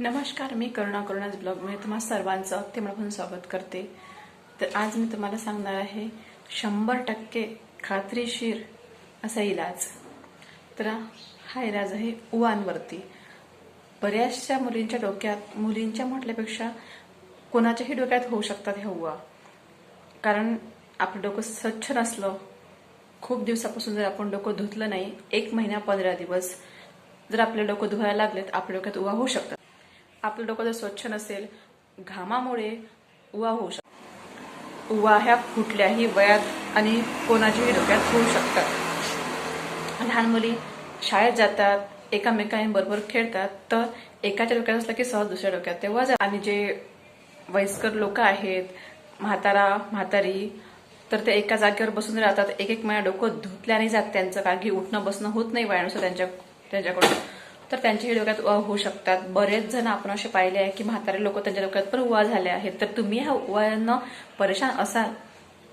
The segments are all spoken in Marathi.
नमस्कार मी करुणा करुणाच ब्लॉगमध्ये तुम्हा सर्वांचं अगदी मनापासून स्वागत करते. तर आज मी तुम्हाला सांगणार आहे शंभर टक्के खात्रीशीर असा इलाज. तर हा इलाज आहे उवांवरती. बऱ्याचशा मुलींच्या डोक्यात मुलींच्या म्हटल्यापेक्षा कोणाच्याही डोक्यात होऊ शकतात ह्या उवा. कारण आपलं डोकं स्वच्छ नसलं खूप दिवसापासून जर आपण डोकं धुतलं नाही एक महिना पंधरा दिवस जर आपले डोकं धुवायला लागले तर आपल्या डोक्यात उवा होऊ शकतात. आपलं डोकं जर स्वच्छ नसेल घामामुळे उवा होऊ शकतो उवा ह्या कुठल्याही वयात आणि कोणाच्याही डोक्यात होऊ शकतात. लहान मुली शाळेत जातात एकामेकांबरोबर खेळतात तर एकाच्या डोक्यात असलं की सहज दुसऱ्या डोक्यात. तेव्हा जा- आणि जे वयस्कर लोक आहेत म्हातारा म्हातारी तर ते एका जागेवर बसून राहतात. एक एक महिना डोकं धुतल्याने जात त्यांचं. कारण की उठणं बसणं होत नाही वयानुसार त्यांच्या त्यांच्याकडून. तर त्यांच्याही डोक्यात उवा होऊ शकतात. बरेच जण आपण असे पाहिले आहे की म्हातारे लोक त्यांच्या डोक्यात पण उवा झाले आहेत. तर तुम्ही ह्या उवानं परेशान असाल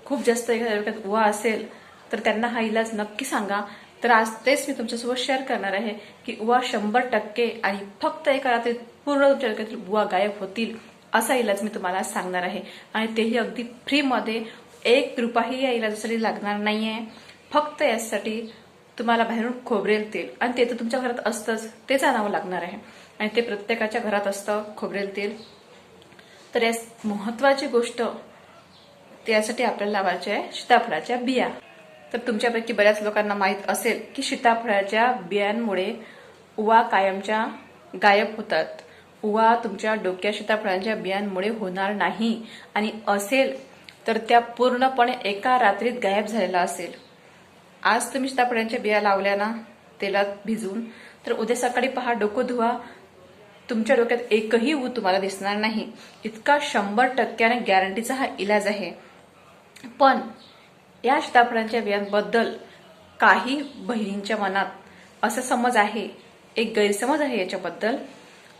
खूप जास्त एखाद्या डोक्यात उवा असेल तर त्यांना हा इलाज नक्की सांगा. तर आज तेच मी तुमच्यासोबत शेअर करणार आहे की उवा शंभर टक्के आणि फक्त एका रात्रीत पूर्ण तुमच्या डोक्यातील उवा गायब होतील असा इलाज मी तुम्हाला सांगणार आहे. आणि तेही अगदी फ्रीमध्ये एक रुपयाही या इलाजासाठी लागणार नाही आहे फक्त यासाठी तुम्हाला बाहेरून खोबरेल तेल. आणि ते तर तुमच्या घरात असतंच. तेच आणावं लागणार आहे. आणि ते प्रत्येकाच्या घरात असतं खोबरेल तेल. तर या महत्वाची गोष्ट त्यासाठी आपल्याला लावायच्या आहे सीताफळाच्या बिया. तर तुमच्यापैकी बऱ्याच लोकांना माहीत असेल की सीताफळाच्या बियांमुळे उवा कायमच्या गायब होतात. उवा तुमच्या डोक्या सीताफळांच्या बियांमुळे होणार नाही. आणि असेल तर त्या पूर्णपणे एका रात्रीत गायब झालेला असेल. आज तुम्ही सीताफळांच्या बिया लावल्या ना तेलात भिजवून. तर उद्या सकाळी पहा डोकं धुवा. तुमच्या डोक्यात एकही ऊ तुम्हाला दिसणार नाही. इतका शंभर टक्क्याने गॅरंटीचा हा इलाज आहे. पण या सीताफळांच्या बियांबद्दल काही बहिणींच्या मनात असा समज आहे एक गैरसमज आहे याच्याबद्दल.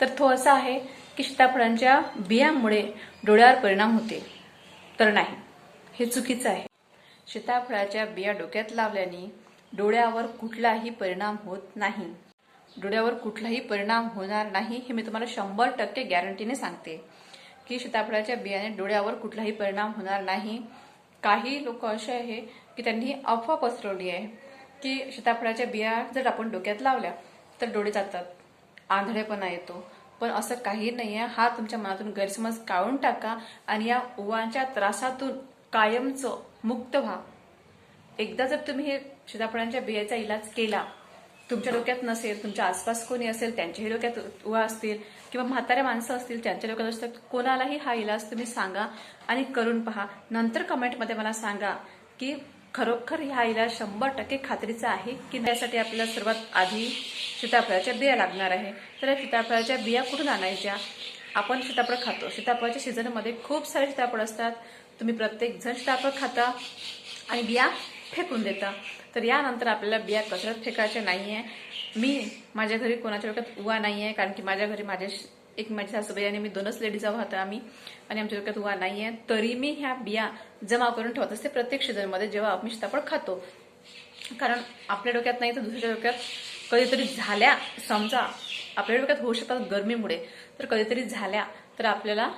तर तो असा आहे की सीताफळांच्या बियांमुळे डोळ्यावर परिणाम होते. तर नाही हे चुकीचं आहे. सीताफळाच्या बिया डोक्यात लावल्याने डोळ्यावर कुठलाही परिणाम होत नाही. डोळ्यावर कुठलाही परिणाम होणार नाही हे मी तुम्हाला शंभर टक्के गॅरंटीने सांगते. की सीताफळाच्या बियाने डोळ्यावर कुठलाही परिणाम होणार नाही. काही लोक असे आहे की त्यांनी अफवा पसरवली आहे. की सीताफळाच्या बिया जर आपण डोक्यात लावल्या तर डोळे जातात आंधळेपणा येतो. पण असं काही नाही आहे हा तुमच्या मनातून गैरसमज काढून टाका आणि या उवांच्या त्रासातून कायमचं मुक्त व्हा. एकदा जर तुम्ही हे सीताफळांच्या बियाचा इलाज केला तुमच्या डोक्यात नसेल तुमच्या आसपास कोणी असेल त्यांच्याही डोक्यात उवा असतील किंवा म्हाताऱ्या माणसं असतील त्यांच्या डोक्यात असतात कोणालाही हा इलाज तुम्ही सांगा आणि करून पहा. नंतर कमेंटमध्ये मला सांगा की खरोखर हा इलाज शंभर टक्के खात्रीचा आहे की त्यासाठी आपल्याला सर्वात आधी सीताफळाच्या बिया लागणार आहे. तर या सीताफळाच्या बिया कुठून आणायच्या? आपण सीताफळ खातो. सीताफळाच्या सीझनमध्ये खूप सारे सीताफळ असतात. तुम्ही प्रत्येक जण सीताफळ खाता आणि बिया फेकून देता. तर यानंतर आपल्याला बिया कचऱ्यात फेकायच्या नाही आहे मी माझ्या घरी कोणाच्या डोक्यात उवा नाही आहे कारण की माझ्या घरी माझ्या एक माझी सासूबाई आणि मी दोनच लेडीज आहोत आम्ही आणि आमच्या डोक्यात उवा नाही आहे तरी मी ह्या बिया जमा करून ठेवत असते प्रत्येक सीझनमध्ये जेव्हा आम्ही सीताफळ खातो. कारण आपल्या डोक्यात नाही तर दुसऱ्या डोक्यात कधीतरी झाल्या समजा आपल्या डोक्यात होऊ शकतात गरमीमुळे तर कधीतरी झाल्या तर आपल्याला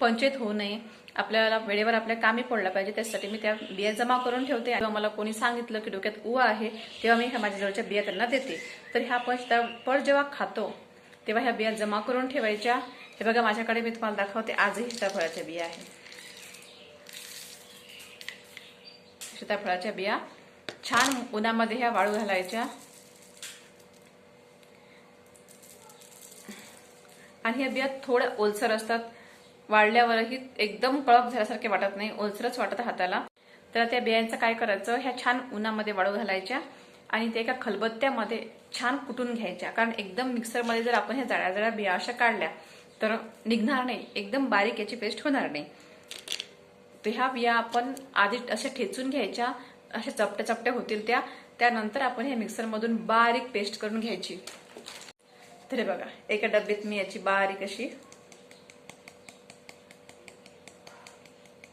पंचायत होऊ नये. आपल्याला वेळेवर आपल्या कामी पडला पाहिजे त्यासाठी मी त्या बिया जमा करून ठेवते. तेव्हा मला कोणी सांगितलं की डोक्यात उवा आहे तेव्हा मी ह्या माझ्या जवळच्या बिया त्यांना देते. तर ह्या पण जेव्हा खातो तेव्हा ह्या बिया जमा करून ठेवायच्या. हे बघा माझ्याकडे मी तुम्हाला दाखवते आजही सीताफळाच्या बिया आहे सीताफळाच्या बिया छान उन्हामध्ये ह्या वाळू घालायच्या. आणि ह्या बिया थोड्या ओलसर असतात. वाळल्यावरही एकदम कळप झाल्यासारखे वाटत नाही ओलसरच वाटत हाताला. तर त्या बियांचं काय करायचं? ह्या छान उन्हामध्ये वाळू घालायच्या आणि ते एका खलबत्त्यामध्ये छान कुटून घ्यायच्या. कारण एकदम मिक्सरमध्ये जर आपण ह्या जळ्या जळ्या बिया अशा काढल्या तर निघणार नाही. एकदम बारीक याची पेस्ट होणार नाही. तर ह्या बिया आपण आधी अशा ठेचून घ्यायच्या अशा चपट्या चपट्या होतील त्या. त्यानंतर आपण ह्या मिक्सरमधून बारीक पेस्ट करून घ्यायची. तर बघा एका डब्यात मी याची बारीक अशी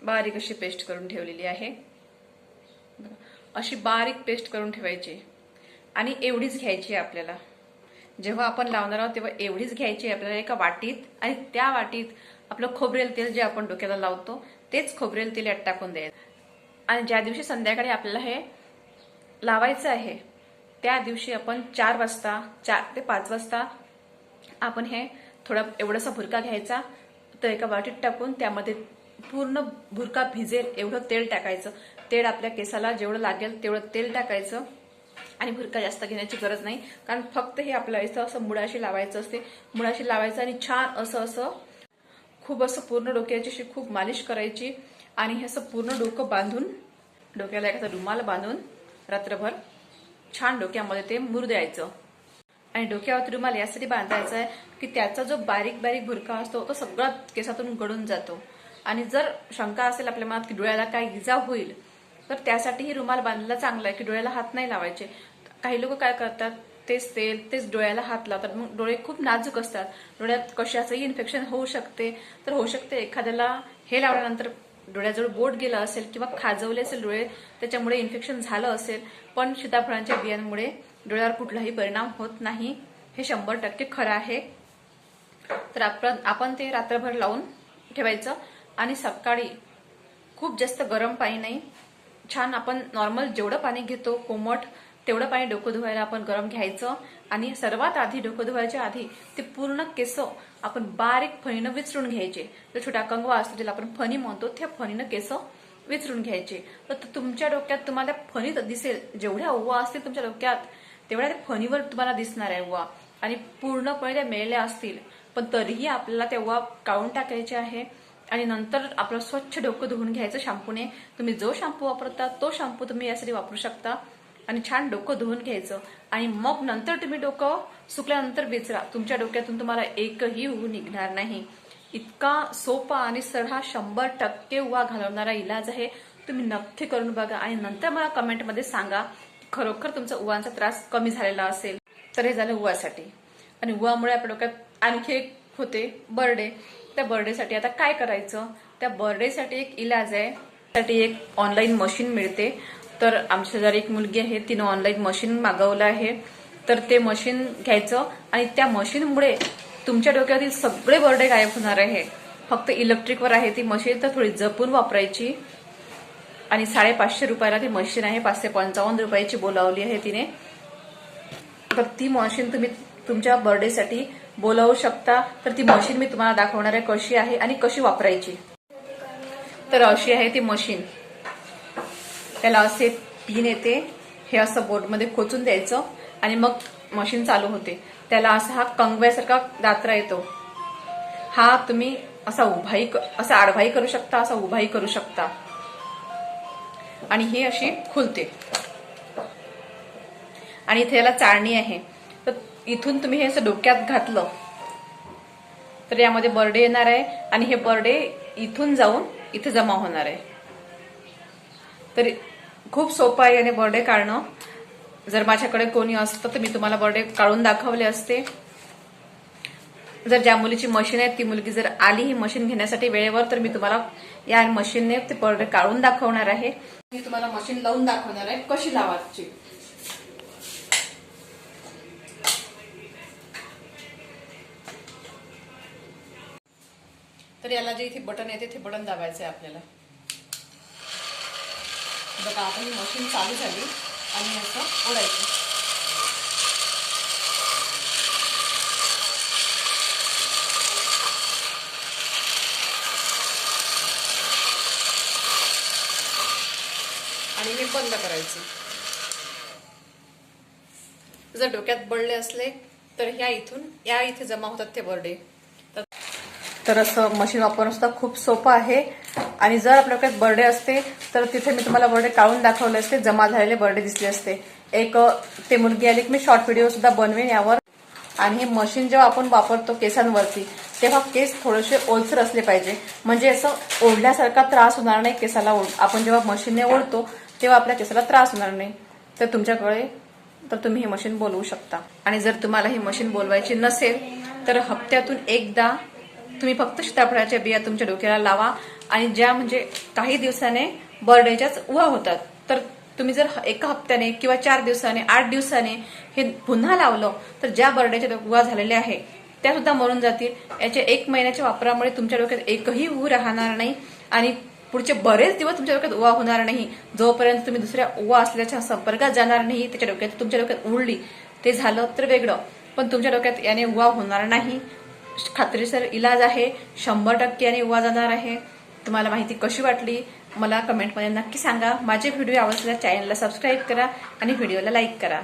बारीक अशी पेस्ट करून ठेवलेली आहे. अशी बारीक पेस्ट करून ठेवायची आणि एवढीच घ्यायची आहे आपल्याला. जेव्हा आपण लावणार आहोत तेव्हा एवढीच घ्यायची आहे आपल्याला एका वाटीत आणि त्या वाटीत आपलं खोबरेल तेल जे आपण डोक्याला लावतो तेच खोबरेल तेल यात टाकून द्यायचं. आणि ज्या दिवशी संध्याकाळी आपल्याला हे लावायचं आहे त्या दिवशी आपण चार वाजता चार ते पाच वाजता आपण हे थोडा एवढासा भुरका घ्यायचा तर एका वाटीत टाकून त्यामध्ये पूर्ण भुरका भिजेल एवढं तेल टाकायचं. तेल आपल्या केसाला जेवढं लागेल तेवढं तेल टाकायचं. आणि भुरका जास्त घेण्याची गरज नाही. कारण फक्त हे आपल्या इथं असं मुळाशी लावायचं असते. मुळाशी लावायचं आणि छान असं असं खूप असं पूर्ण डोक्याची अशी खूप मालिश करायची. आणि हे असं पूर्ण डोकं बांधून डोक्याला एखादा रुमाल बांधून रात्रभर छान डोक्यामध्ये ते मुर द्यायचं. आणि डोक्यावर रुमाल यासाठी बांधायचा आहे की त्याचा जो बारीक बारीक भुरका असतो तो सगळा केसातून गळून जातो. आणि जर शंका असेल आपल्या मनात की डोळ्याला काय इजा होईल तर त्यासाठीही रुमाल बांधलेला चांगला आहे की डोळ्याला हात नाही लावायचे. काही लोक काय करतात तेच तेल तेच डोळ्याला हात लावतात. मग डोळे खूप नाजूक असतात. डोळ्यात कशाचंही इन्फेक्शन होऊ शकते. तर होऊ शकते एखाद्याला हे लावल्यानंतर डोळ्याजवळ बोट गेलं असेल किंवा खाजवले असेल डोळे त्याच्यामुळे इन्फेक्शन झालं असेल. पण सीताफळांच्या बियांमुळे डोळ्यावर कुठलाही परिणाम होत नाही. हे शंभर टक्के खरं आहे. तर आपण आपण ते रात्रभर लावून ठेवायचं. आणि सकाळी खूप जास्त गरम पाणी नाही. छान आपण नॉर्मल जेवढं पाणी घेतो कोमट तेवढं पाणी डोकं धुवायला आपण गरम घ्यायचं. आणि सर्वात आधी डोकं धुवायच्या आधी ते पूर्ण केस आपण बारीक फणीनं विचरून घ्यायचे. जो छोटा कंगवा असतो ज्याला आपण फणी म्हणतो त्या फणीनं केस विचरून घ्यायचे. तर तुमच्या डोक्यात तुम्हाला फणीत दिसेल. जेवढ्या ओवा असतील तुमच्या डोक्यात तेवढ्या त्या फणीवर तुम्हाला दिसणार आहे ओवा. आणि पूर्णपणे त्या मिळल्या असतील. पण तरीही आपल्याला त्या ओवा काढून टाकायचे आहे. आणि नंतर आपलं स्वच्छ डोकं धुवून घ्यायचं शॅम्पूने. तुम्ही जो शॅम्पू वापरता तो शॅम्पू तुम्ही यासाठी वापरू शकता. आणि छान डोकं धुवून घ्यायचं. आणि मग नंतर तुम्ही डोकं सुकल्यानंतर विचरा. तुमच्या डोक्यातून तुम्हाला एकही ऊ निघणार नाही. इतका सोपा आणि सरळ हा शंभर टक्के उवा घालवणारा इलाज आहे. तुम्ही नक्की करून बघा. आणि नंतर मला कमेंटमध्ये सांगा खरोखर तुमचा उवांचा त्रास कमी झालेला असेल. तर हे झालं उवासाठी. आणि उवामुळे आपल्या डोक्यात आणखी एक होते बर्डे त्या बर्डेसाठी आता काय करायचं? त्या बर्डेसाठी एक इलाज आहे. त्यासाठी एक ऑनलाईन मशीन मिळते. तर आमच्या शेजारी एक मुलगी आहे. तिनं ऑनलाईन मशीन मागवलं आहे. तर ते मशीन घ्यायचं आणि त्या मशीनमुळे तुमच्या डोक्यातील सगळे बर्डे गायब होणार आहे. फक्त इलेक्ट्रिकवर आहे ती मशीन तर थोडी जपून वापरायची. आणि साडेपाचशे रुपयाला ती मशीन आहे. पाचशे पंचावन्न रुपयाची बोलावली आहे तिने. तर ती मशीन तुम्ही तुमच्या बर्थडेसाठी बोलावू शकता तर ती मशीन मी तुम्हाला दाखवणार आहे कशी आहे आणि कशी वापरायची. तर अशी आहे ती मशीन त्याला असे पिन येते. हे असं बोर्डमध्ये खोचून द्यायचं आणि मग मशीन चालू होते. त्याला असा हा कंगव्यासारखा दात्रा येतो. हा तुम्ही असा उभाई असा आडवाई करू शकता असा उभाही करू शकता. आणि ही अशी खुलते. आणि इथे याला चाळणी आहे. इथून तुम्ही हे असं डोक्यात घातलं. तर यामध्ये बर्डे येणार आहे आणि हे बर्डे इथून जाऊन इथे जमा होणार आहे. तर खूप सोपं आहे याने बर्डे काढणं. जर माझ्याकडे कोणी असतं तर मी तुम्हाला बर्डे काढून दाखवले असते. जर ज्या मुलीची मशीन आहे ती मुलगी जर आली ही मशीन घेण्यासाठी वेळेवर तर मी तुम्हाला या मशीनने ते बर्डे काढून दाखवणार आहे. मी तुम्हाला मशीन लावून दाखवणार आहे कशी लावायची. तर याला जे इथे बटन येते ते बटन दाबायचं आहे आपल्याला. बघा आता ही मशीन चालू झाली आणि असं ओढायचं. आणि हे बंद करायचं. जर डोक्यात बळले असले तर ह्या इथून या इथे जमा होतात ते बर्डे. तर असं मशीन वापरणं सुद्धा खूप सोपं आहे. आणि जर आपल्याकडे बर्थडे बर्डे असते तर तिथे मी तुम्हाला बर्डे काढून दाखवले असते जमा झालेले बर्डे दिसले असते. एक ते मुलगी आली की मी शॉर्ट व्हिडिओ सुद्धा बनवेन यावर. आणि हे मशीन जेव्हा आपण वापरतो केसांवरती तेव्हा केस थोडेसे ओलसर असले पाहिजे. म्हणजे असं ओढल्यासारखा त्रास होणार नाही केसाला ओढ. आपण जेव्हा मशीनने ओढतो तेव्हा आपल्या केसाला त्रास होणार नाही. तर तुमच्याकडे तर तुम्ही हे मशीन बोलवू शकता. आणि जर तुम्हाला ही मशीन बोलवायची नसेल तर हप्त्यातून एकदा तुम्ही फक्त सीताफळाच्या बिया तुमच्या डोक्याला लावा आणि ज्या म्हणजे काही दिवसाने बर्डेच्याच उभा होतात. तर तुम्ही जर एका हप्त्याने किंवा चार दिवसाने आठ दिवसाने हे पुन्हा लावलं तर ज्या बर्डेच्या उवा झालेल्या आहे त्या सुद्धा मरून जातील. याच्या एक महिन्याच्या वापरामुळे तुमच्या डोक्यात एकही ऊ राहणार नाही आणि पुढचे बरेच दिवस तुमच्या डोक्यात उवा होणार नाही. जोपर्यंत तुम्ही दुसऱ्या उवा असल्याच्या संपर्कात जाणार नाही त्याच्या डोक्यात तुमच्या डोक्यात उडली ते झालं तर वेगळं. पण तुमच्या डोक्यात याने उवा होणार नाही. खात्रीसर इलाज आहे. शंभर टक्के आणि उवा जाणार आहे. तुम्हाला माहिती कशी वाटली? मला कमेंटमध्ये नक्की सांगा. माझे व्हिडिओ आवडल्यास चॅनलला सबस्क्राईब करा आणि व्हिडिओला लाईक करा.